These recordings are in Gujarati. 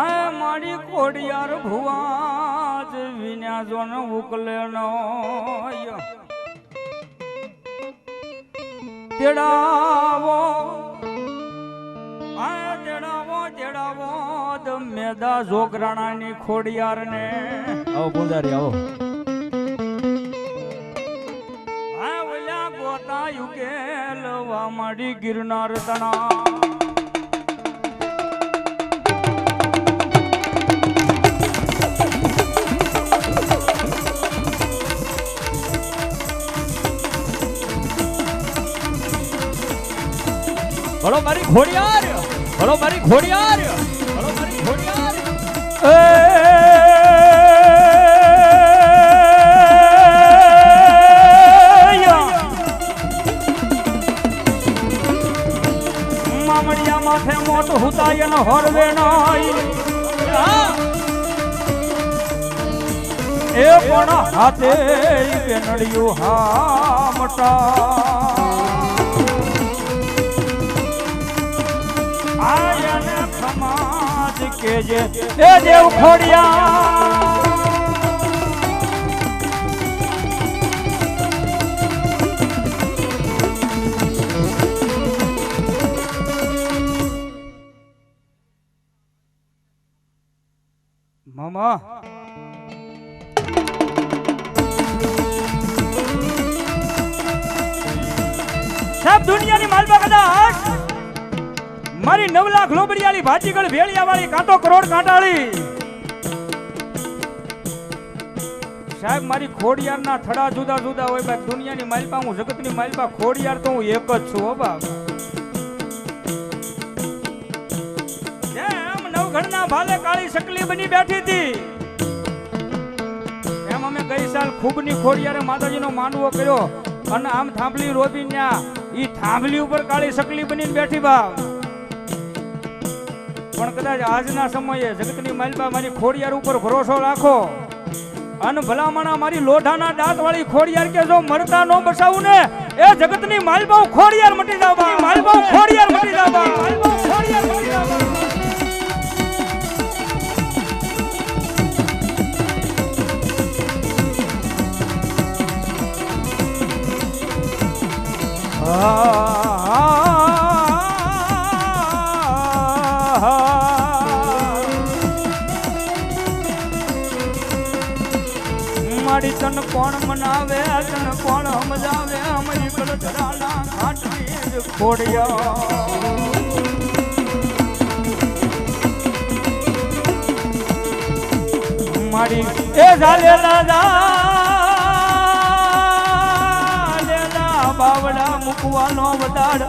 આ મારી કોડિયાર ભુવાજ જ વિન્યા જોન ઉકલે નો તેડાવો આ તેડાવો તેડાવો દ મેદા જોગરાણાની ખોડિયાર ને આવો પૂંજારી આવો. આ ઓલા ગોતા યુગેલ વા મારી ગિરનાર તણા. ભલો મારી ઘોડિયાર હલો મારી ઘોડિયાર હલો મારી ઘોડિયાર મામડિયા. માથે મોટ હુતાય ન હોરવે નાઈ. એ પણ હાથે બેનડિયું હામટા. આયને ખમાજ કેજે એ મારી નવ લાખ લોબડિયાળી ભાજીગળ ભેળિયા વાળી કાંટો કરોડ કાંટાળી. સાહેબ, મારી ખોડિયારના થડા જુદા જુદા હોય બા દુનિયાની માલપા, હું જગતની માલપા ખોડિયાર તો હું એક જ છું, હો બાપ. જેમ નવઘણના ભાલે કાળી શકલી બની બેઠી હતી? એમ અમે ગઈ સાલ ખૂબની ખોડિયારે માતાજીનો માનવો કર્યો અને આમ થાંભલી રોબી ન્યા, ઈ થાંભલી ઉપર કાળી શકલી બનીને બેઠી બા પણ કદાચ આજના સમયે જગતની માલબા મારી ખોડિયાર ઉપર ભરોસો રાખો. અને ભલામણા મારી લોઢાના દાંત વાળી ખોડિયાર કે જો મરતા નો બસાવું ને, એ જગતની માલબા ખોડિયાર મટી જાવ માલબા ખોડિયાર મટી જાવ માલબા ખોડિયાર મટી જાવ બા. તન કોણ મનાવે આસન કોણ સમજાવે? અમારી ગળધરાના ઘાટની જ ખોડિયા. મારી એ ઝાલેલા ઝાલેલા બાવડા મૂકવાનો વદાડ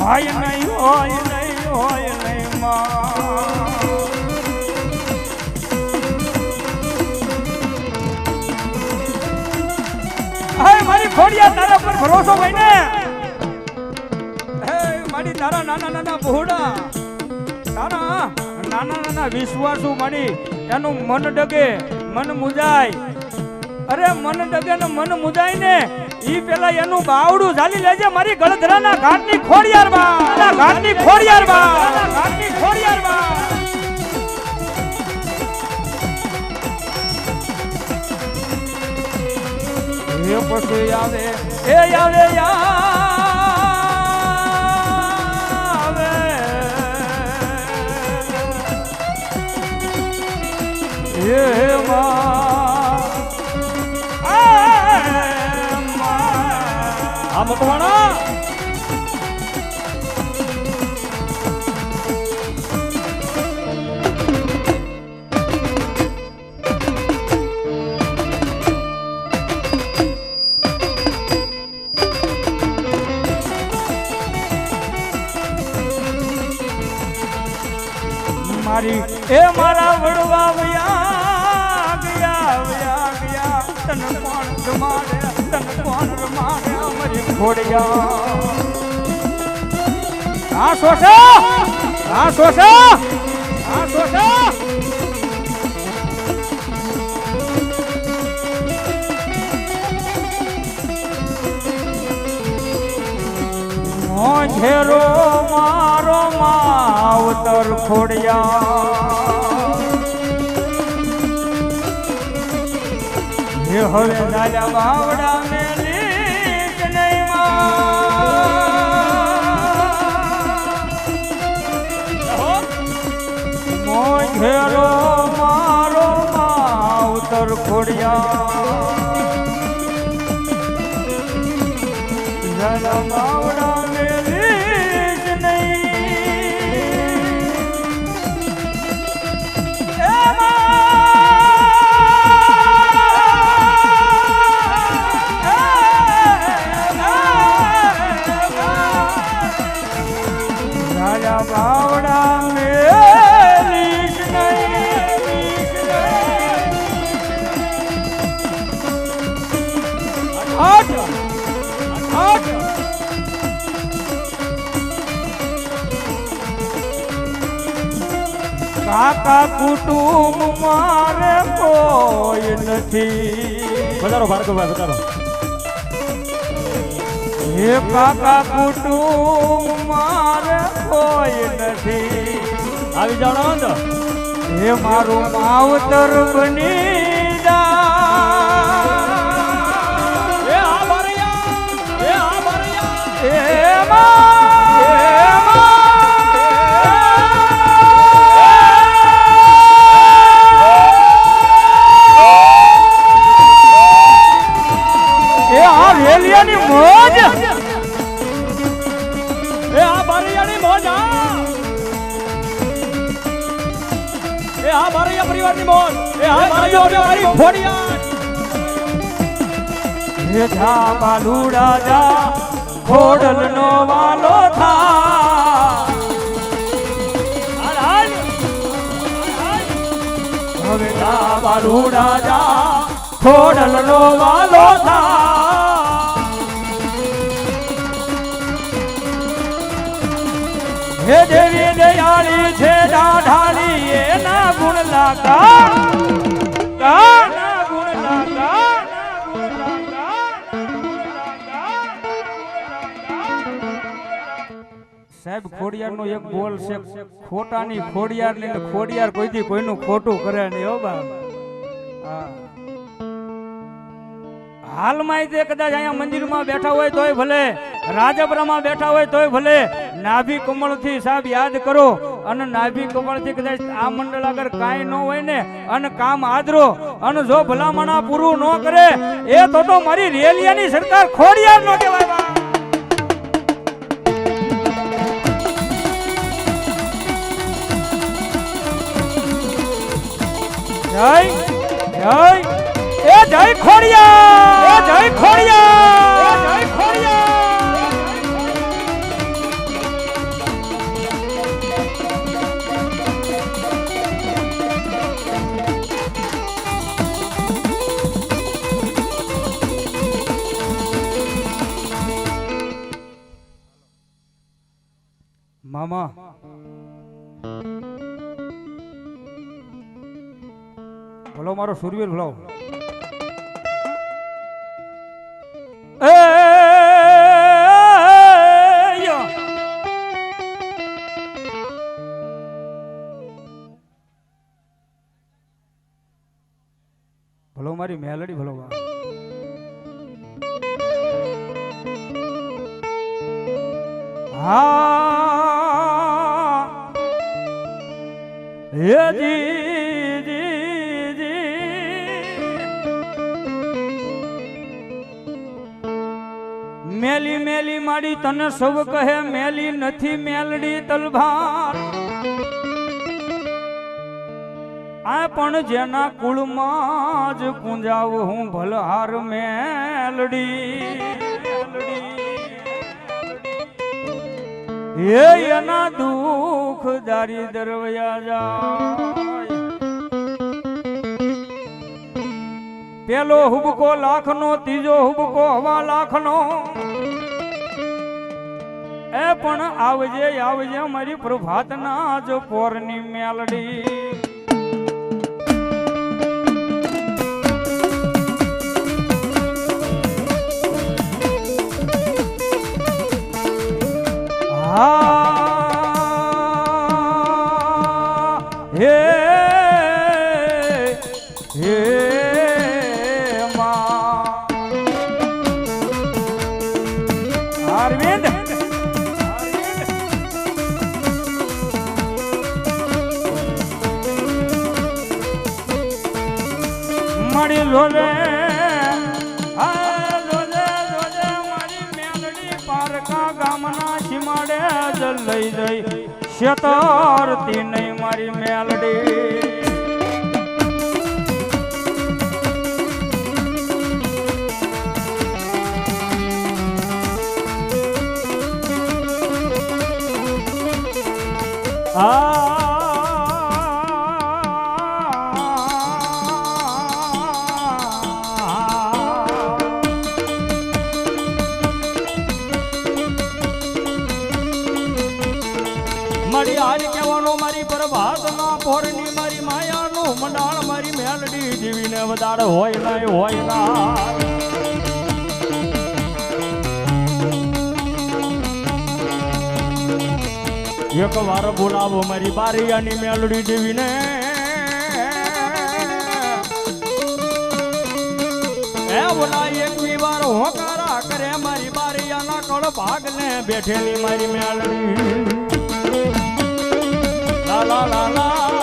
હોય નહીં હોય નહીં હોય નહીં, માં. મારી ખોડિયા તારા પર ભરોસો ભાઈ ને મારી તારા નાના નાના ભોડા તારા નાના નાના વિશ્વાસુ મારી, એનું મન ડગે, મન મુજાય. અરે, મન ડગે ને મન મુજાય ને, ઈ પેલા એનું બાવડું ઝાલી લેજે મારી ગળધરાના ઘાટની ખોડિયાર બા ઘાટની ખોડિયાર બા ઘાટની ખોડિયાર બા એ પછી આવે એ આવે આવે એ. આ મકવાણા એ મારા વડવા વ્યા ગયા વ્યા ગયા. તન કોણ રમાડે, તન કોણ રમાડે અમારી ઘોડિયા. આ સોસા આ સોસા આ સોસા મોઢેરો મારો માવતર ખોડિયા હવે દાદા બાવડા મેલી જ નહીં માં. મોય ઘેરો મારો માવતર ખોડિયા દાદા બાવડા કાકા કુટુંબ મારે કોઈ નથી. વધારો ભાર્ગવભાઈ વધારો. હે કાકા કુટુંબ મારે કોઈ નથી. આવી જાણો તો હે મારું માવતર બની જા હે આ બારૈયા હે આ બારૈયા હે મા જા બાલુડા જા ખોડલ નો વાલો થા. હવે જા બાલુડા જા ખોડલ નો વાલો થા. હે દેવી દયાળી, છે દાઢાળી એના ગુણ લાગા. સાહેબ ખોડિયાર નો એક બોલ છે. ખોટાની ખોડિયાર ને ખોડિયાર કોઈથી કોઈનું ખોટું કરે નહીં હો બા હા. હાલમાં તે કદાચ અહીંયા મંદિરમાં બેઠા હોય તોય ભલે રાજપરામાં બેઠા હોય તોય ભલે નાભી કમળથી સાહેબ યાદ કરો અને નાભી કમળથી કદાચ આ મંડળ આગળ કાંઈ ન હોય ને અને કામ આદરો અને જો ભલામણા પૂરું ન કરે એ તો તો મારી રેલિયાની સરકાર ખોડિયાર નો કહેવાય. જય જય એ જય ખોડિયા એ જય ખોડિયા એ જય મામા ભલો મારો સુરવીર ભલો ભલો મારી મેલડી ભલો. હા. હે મેલી મેલી માડી તને સૌ કહે, મેલી નથી મેલડી તલભાર આ પણ જેના કુળમાં જ પૂંજાવ હું, ભલહાર મેલડી હે એના દુઃખ દારી દરવયા જા પેલો હુબકો લાખનો, ત્રીજો હુબકો હવા લાખનો. એ પણ આવજે આવજે મારી પ્રભાતના જ પોરની મેલડી. પારકા ગામના સીમાડે જ લઈ જઈ. શેતરતી નહીં મારી મેલડી. આ વધારે હોય ના હોય ના એક વાર બોલાવો મારી બારિયાની મેલડી જીવીને એ બોલા, એક વાર હોકારા કરે મારી બારિયાના કળ ભાગને બેઠેલી મારી મેલડી. લા લા લા લા.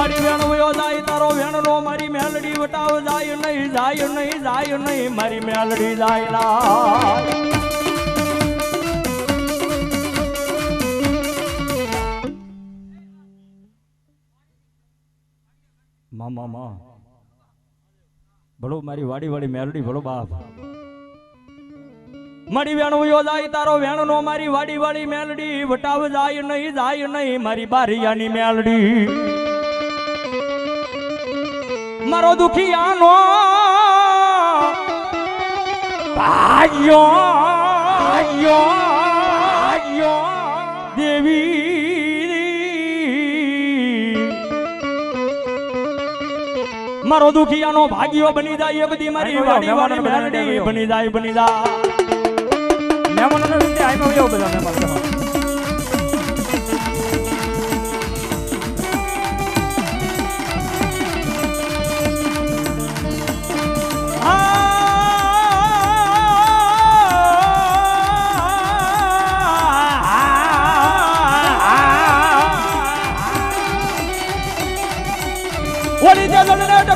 મારી વેણ વયો જાય, તારો વેણનો મારી મેલડી વટાવ જાય નહીં જાય નહીં જાય નહીં, મારી મેલડી જાય ના મામા મા ભલો, મારી વાડી વાડી મેલડી, ભલો બાપ. મારી વેણું જાય, તારો વેણનો મારી વાડી વાડી મેલડી વટાવ જાય નહીં જાય નહીં, મારી બારિયાની મેલડી. મારો દુખિયાનો ભાગ્યો ભાગ્યો દેવી. મારો દુખિયાનો ભાગ્યો બની જાય એ બધી મારી વાડી વાડી મેલડી બની જાય બની જાય. મેમોનો વિનંતી આઈમાં વહી બધા મહેમાનો.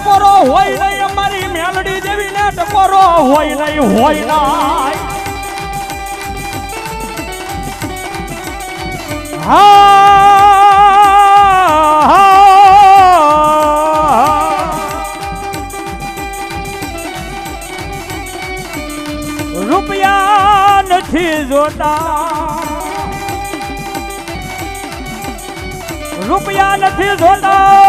ટકોરો હોય નહીં અમારી મેલડી દેવીને ટકોરો હોય નહીં હોય નહીં. રૂપિયા નથી જોતા. રૂપિયા નથી જોતા.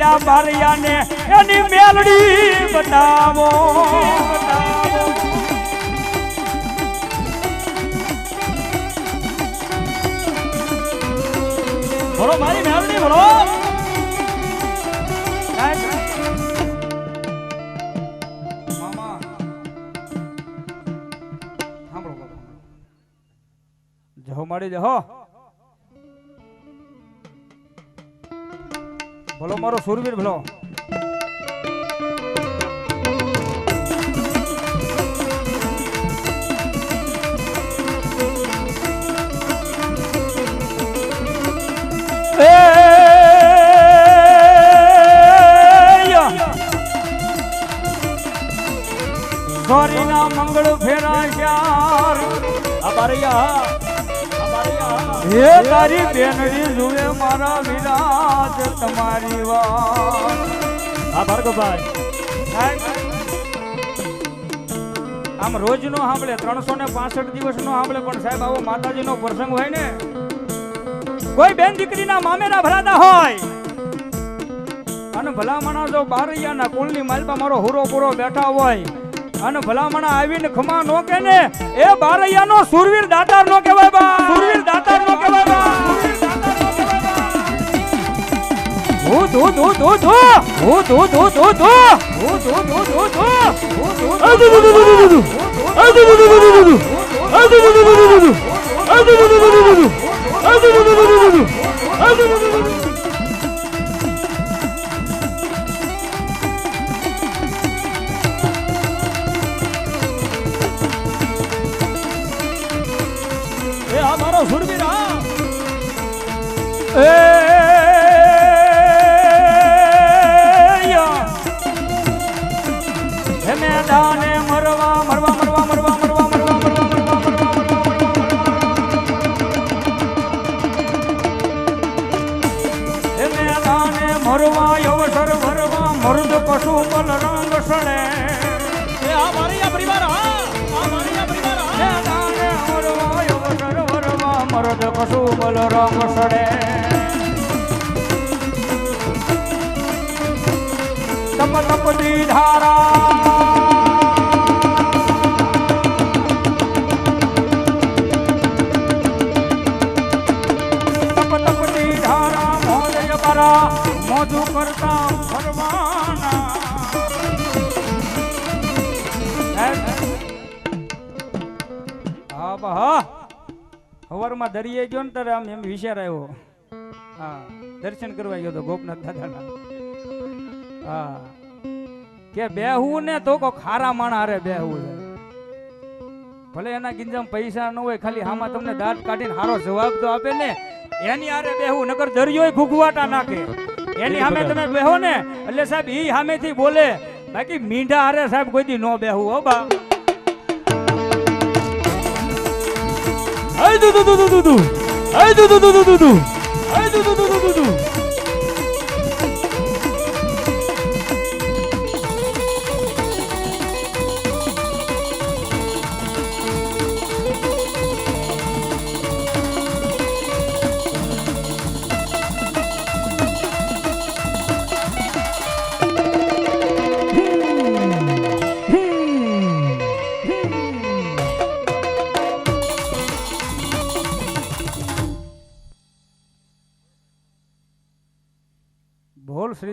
ઓલા બારિયાને એની મેલડી બતાવો. બોલો મારી મેલડી બાબા. જહો મળી જહો. ભલો મારો સુરવીર ભલો. સોરીના મંગળ ફેરા શ્યાર અબારિયા હે તારી બેનડી જુએ મારા વિરાજ તમારી વાત. આ ભાર્ગવભાઈ આમ રોજ નો સાંભળે ત્રણસો ને પાસઠ દિવસ નો સાંભળે પણ સાહેબ આવો માતાજી નો પ્રસંગ હોય ને કોઈ બેન દીકરીના મામેરા ભરાતા હોય અને ભલામણા જો બારૈયાના કુલની માલપા મારો હુરો પૂરો બેઠા હોય અને ભલામણા આવીને ખમા નો કે ને એ બારૈયાનો સુરવીર દાતાર નો કહેવાય બા. દાતાર નો કહેવાય ધુ ધુ ધુ ધુ ધુ ધુ ધુ ધુ ધુ ધુ ધુ ધુ ધુ ધુ ધુ ધુ આ દુ દુ દુ દુ દુ. આ દુ દુ દુ દુ દુ. આ દુ દુ દુ દુ દુ. આ દુ દુ દુ દુ દુ. આ દુ દુ દુ દુ દુ પશુ બલ રંગ સડે એ આ મારી આ પરિવાર હા આ મારી આ પરિવાર હા. મર્દ પશુ સડે તપ તપતી ધારા. હા, બા, હા. સવારમાં દરિયે ગયો ને ત્યારે આમ એમ વિચાર આવ્યો. હા, દર્શન કરવા ગયો તો ગોપનાથ દાદાના. હા. કે બેહવું ને તો કો ખારા માણા હારે બેહવું છે. ભલે એના ગિંજામ પૈસા ન હોય, ખાલી હામાં તમને દાંત કાઢીને હારો જવાબ તો આપે ને. એની આરે બેહવું નકર દરિયોય ઘૂઘવાટા નાખે. એની સામે તમે બેહો ને, એટલે સાહેબ ઈ સામેથી બોલે. બાકી મીંઢા હારે સાહેબ કોઈ દી નો બેહવું હો, બા. Haydi du du du du du. Haydi du du du du du. Haydi du du du du.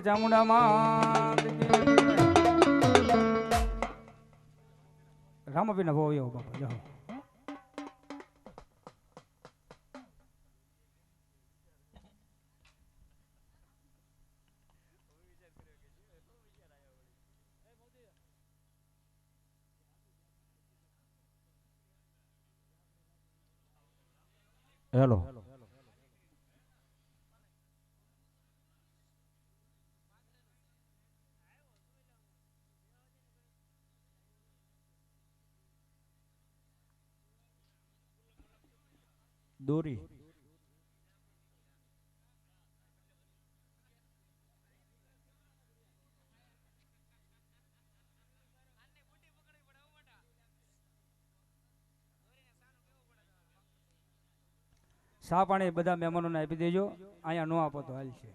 Chamunda માં રામભી નભો હેલો. દોરી સા પાણી બધા મહેમાનોને આપી દેજો. અહીંયા નો આપો તો હાલ છે.